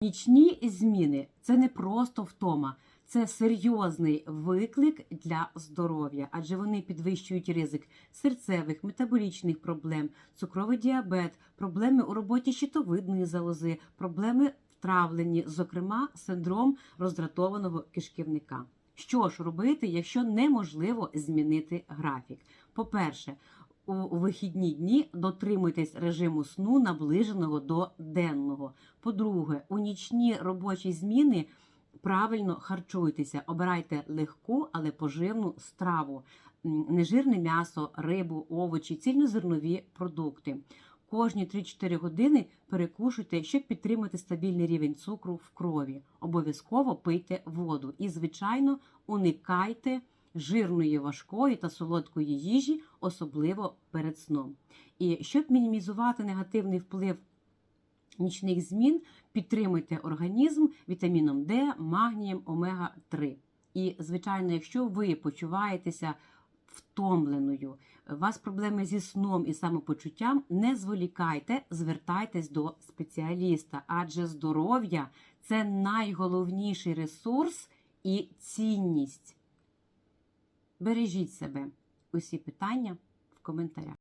Нічні зміни це не просто втома, це серйозний виклик для здоров'я, адже вони підвищують ризик серцевих, метаболічних проблем, цукровий діабет, проблеми у роботі щитовидної залози, проблеми в травленні, зокрема синдром роздратованого кишківника. Що ж робити, якщо неможливо змінити графік? По-перше, у вихідні дні дотримуйтесь режиму сну, наближеного до денного. По-друге, у нічні робочі зміни правильно харчуйтеся, обирайте легку, але поживну страву, нежирне м'ясо, рибу, овочі, цільнозернові продукти. Кожні 3-4 години перекушуйте, щоб підтримати стабільний рівень цукру в крові. Обов'язково пийте воду і, звичайно, уникайте жирної, важкої та солодкої їжі, особливо перед сном. І щоб мінімізувати негативний вплив нічних змін, підтримуйте організм вітаміном Д, магнієм, омега-3. І, звичайно, якщо ви почуваєтеся втомленою, у вас проблеми зі сном і самопочуттям, не зволікайте, звертайтесь до спеціаліста, адже здоров'я це найголовніший ресурс і цінність. Бережіть себе. Усі питання в коментарях.